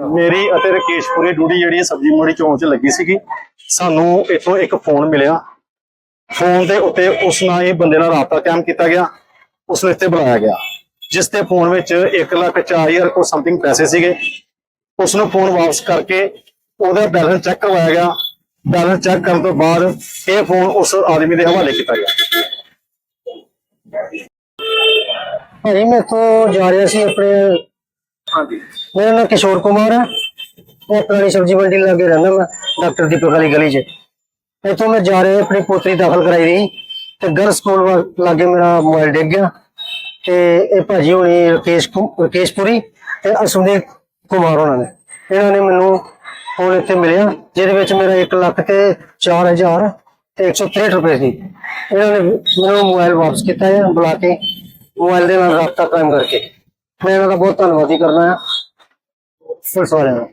ਮੇਰੀ ਅਤੇ ਰਕੇਸ਼ਪੁਰੇ ਡੂੜੀ ਜਿਹੜੀ ਸਬਜ਼ੀ ਮੰਡੀ ਚੌਂਕ ਲੱਗੀ ਸੀਗੀ। ਸਾਨੂੰ ਇੱਥੋਂ ਇੱਕ ਫੋਨ ਮਿਲਿਆ। ਫੋਨ ਦੇ ਉੱਤੇ ਉਸ ਨਾਲ ਇਹ ਬੰਦੇ ਨਾਲ ਰਾਬਤਾ ਕਾਇਮ ਕੀਤਾ ਗਿਆ। ਉਸ ਨੂੰ ਇੱਥੇ ਬੁਲਾਇਆ ਗਿਆ। ਜਿਸ ਤੇ ਫੋਨ ਵਿੱਚ 1 ਲੱਖ 4000 ਕੋ ਸਮਥਿੰਗ ਪੈਸੇ ਸੀਗੇ। ਉਸ ਨੂੰ ਫੋਨ ਵਾਪਸ ਕਰਕੇ ਉਹਦਾ ਬੈਲੈਂਸ ਚੈੱਕ ਕਰਵਾਇਆ ਗਿਆ। ਬੈਲੈਂਸ ਚੈੱਕ ਕਰਨ ਤੋਂ ਬਾਅਦ ਇਹ ਫੋਨ ਉਸ ਆਦਮੀ ਦੇ ਹਵਾਲੇ ਕੀਤਾ ਗਿਆ। ਭਾਈ ਮੈਂ ਇੱਥੋਂ ਜਾ ਰਿਹਾ ਸੀ ਆਪਣੇ ਹਾਂਜੀ। ਮੇਰਾ ਨਾਮ ਕਿਸ਼ੋਰ ਕੁਮਾਰ ਹੈ। ਮੈਂ ਪੁਰਾਣੀ ਸਬਜ਼ੀ ਮੰਡੀ ਲਾਗੇ ਰਹਿੰਦਾ ਮੈਂ, ਡਾਕਟਰ ਦੀਪਕ ਵਾਲੀ ਗਲੀ 'ਚ। ਇੱਥੋਂ ਮੈਂ ਜਾ ਰਿਹਾ, ਆਪਣੀ ਪੋਤਰੀ ਦਾਖਲ ਕਰਾਈ ਦੀ। ਤੇ ਗਰ ਸਕੂਲ ਲਾਗੇ ਮੇਰਾ ਮੋਬਾਈਲ ਡਿੱਗ ਗਿਆ। ਤੇ ਇਹ ਭਾਜੀ ਹੋਣੀ ਰਕੇਸ਼ ਰਕੇਸ਼ਪੁਰੀ ਤੇ ਅਸੁਦੇਵ ਕੁਮਾਰ ਉਹਨਾਂ ਨੇ। ਇਹਨਾਂ ਨੇ ਮੈਨੂੰ ਹੁਣ ਇੱਥੇ ਮਿਲਿਆ, ਜਿਹਦੇ ਵਿੱਚ ਮੇਰਾ 1 ਲੱਖ ਤੇ 4000 ਤੇ 163 ਰੁਪਏ ਸੀ। ਇਹਨਾਂ ਨੇ ਮੈਨੂੰ ਮੋਬਾਈਲ ਵਾਪਸ ਕੀਤਾ ਹੈ, ਬੁਲਾ ਕੇ ਮੋਬਾਈਲ ਦੇ ਨਾਲ ਰਾਬਤਾ ਕਾਇਮ ਕਰਕੇ। ਮੈਂ ਇਹਨਾਂ ਦਾ ਬਹੁਤ ਧੰਨਵਾਦ ਹੀ ਕਰਨਾ ਆ। ਫਿਰ ਵਾਲਿਆਂ ਦਾ